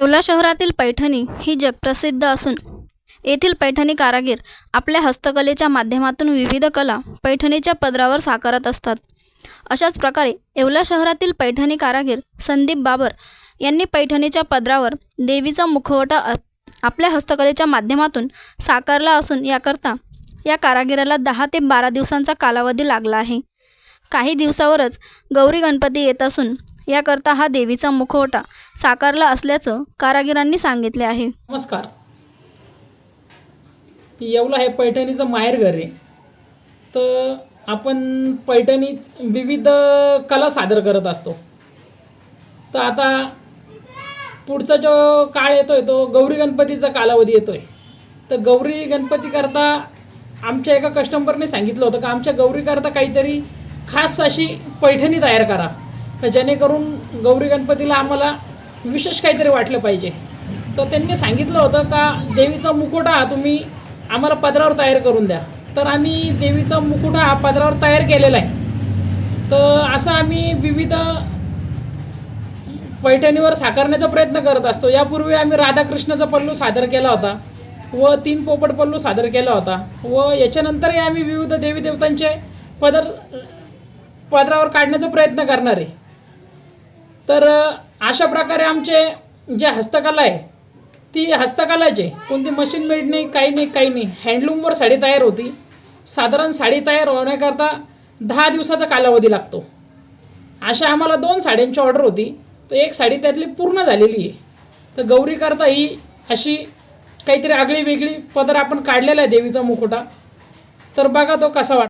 येवला शहरातील पैठणी ही जगप्रसिद्ध असून येथील पैठणी कारागीर आपल्या हस्तकलेच्या माध्यमातून विविध कला पैठणीच्या पदरावर साकारत असतात. अशाच प्रकारे येवला शहरातील पैठणी कारागीर संदीप बाबर यांनी पैठणीच्या पदरावर देवीचा मुखवटा आपल्या हस्तकलेच्या माध्यमातून साकारला असून याकरता या कारागिराला दहा ते बारा दिवसांचा कालावधी लागला आहे. काही दिवसावरच गौरी गणपती येत असून याकरता हा देवीचा मुखवटा साकारला असल्याचं कारागिरांनी सांगितले आहे. नमस्कार. येवला हे पैठणीचं माहेरघर आहे. तर आपण पैठणीत विविध कला सादर करत असतो. तर आता पुढचा जो काळ येतो आहे तो गौरी गणपतीचा कालावधी येतो आहे तर गौरी गणपतीकरता आमच्या एका कस्टमरने सांगितलं होतं का आमच्या गौरीकरता काहीतरी खास अशी पैठणी तयार करा. का जेणेकरून गौरी गणपतीला आम्हाला विशेष काहीतरी वाटलं पाहिजे. तर त्यांनी सांगितलं होतं का देवीचा मुकुटा हा तुम्ही आम्हाला पदरावर तयार करून द्या. तर आम्ही देवीचा मुकुटा हा पदरावर तयार केलेला आहे. तर असं आम्ही विविध पैठणीवर साकारण्याचा प्रयत्न करत असतो. यापूर्वी आम्ही राधाकृष्णाचा पल्लू सादर केला होता व तीन पोपट पल्लू सादर केला होता व याच्यानंतरही आम्ही विविध देवी देवतांचे पदर पदरावर काढण्याचा प्रयत्न करणार. आहे तर अशा प्रकारे आमचे जे हस्तकला आहे ती हस्तकलाचे कोणती मशीन मेड नाही काही नाही काही नाही. हँडलूमवर साडी तयार होती. साधारण साडी तयार होण्याकरता दहा दिवसाचा कालावधी लागतो. अशा आम्हाला दोन साड्यांची ऑर्डर होती. तर एक साडी त्यातली पूर्ण झालेली आहे. तर गौरीकरता ही अशी काहीतरी आगळी वेगळी पदर आपण काढलेला आहे देवीचा मुखोटा तर बघा तो कसा वाटतो.